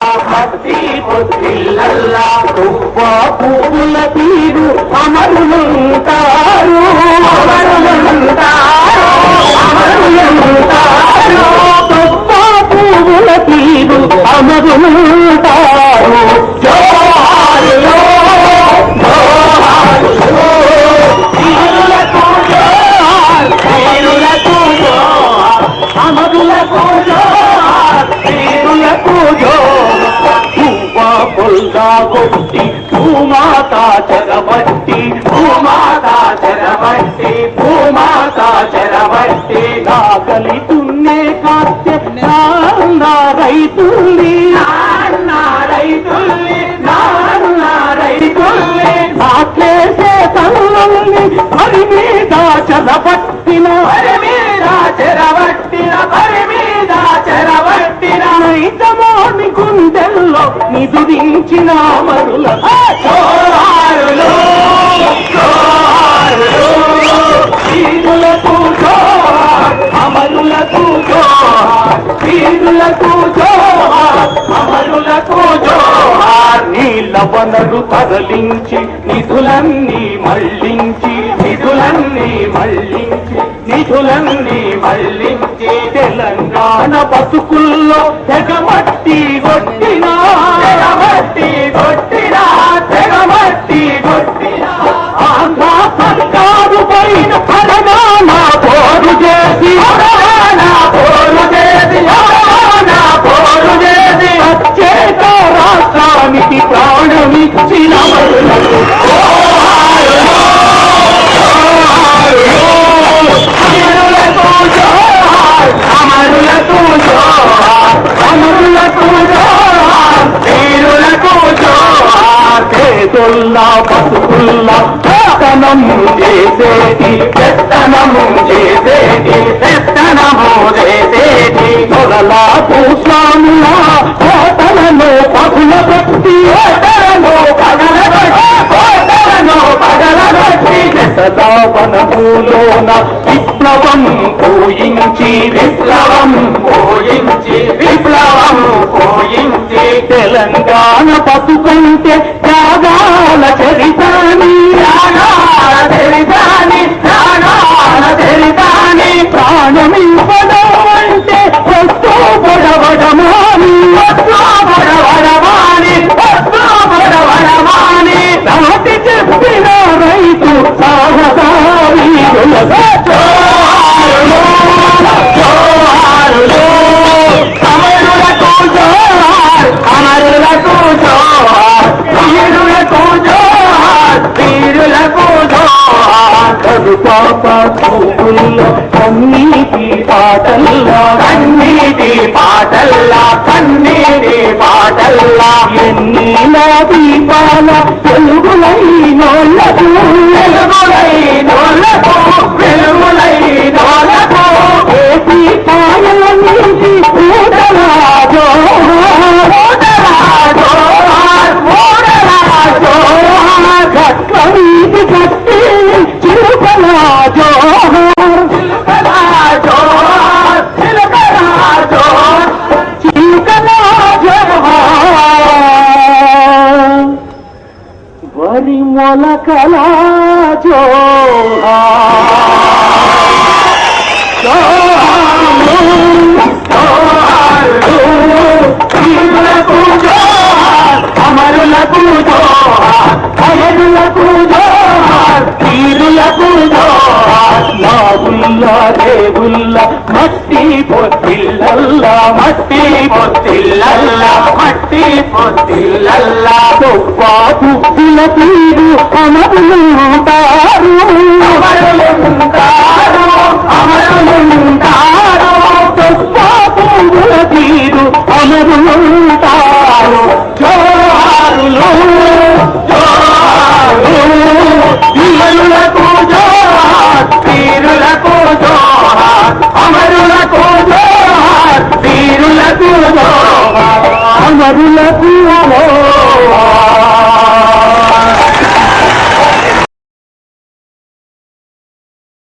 భక్తి తీరు అమరులుంటారు కొట్టి భూమాత చెరబట్టి భూమాత చెరబట్టి భూమాత చెరబట్టి నాగలి తున్నే కాస్తే నాన్న రైతుల్ని నాన్న రైతుల్ని నాన్న రైతుల్ని నాట్లేసే తల్లుల్ని పరి మీద చెరబట్టిన నిదురించిన మరుల చోరారులో వీరులకు అమరులకు వీరులకు అమరులకు నీళ్ళ వనరు తరలించి నిధులన్నీ మళ్ళించి నిధులన్నీ మళ్ళించి నిధులన్నీ మళ్ళించి తెలంగాణ బతుకుల్లో జగమ పేదొల్లా పసుపుల్లా పెత్తనము చేసేది పెత్తనము చేసేది పెత్తనము చేసేది మొదలా భూస్వాముల కోటలను పగుల పెట్టి కోటలను పగల కోటలను పగల పెట్టి. వనములోన విప్లవం పోయించి విప్లవం పోయించి విప్లవం పోయించి. తెలంగాణ పసు కరుపాప కన్నీటి పాటల్లా కన్నీటి పాటల్లా కన్నీటి పాటల్లా. ఎన్ని నా దీపాల వెలుగులై వరి మొలకలా అమరులకు నాగుల్లా దేవుల్లా మట్టి పొత్తిల్లల్లా మట్టి పొత్తిల్లల్లా మట్టి పొత్తిల్లల్లా. గొప్ప పువ్వుల తీరు అమరులుంటారు అమరులుంటారు అమరులుంటారు I love you.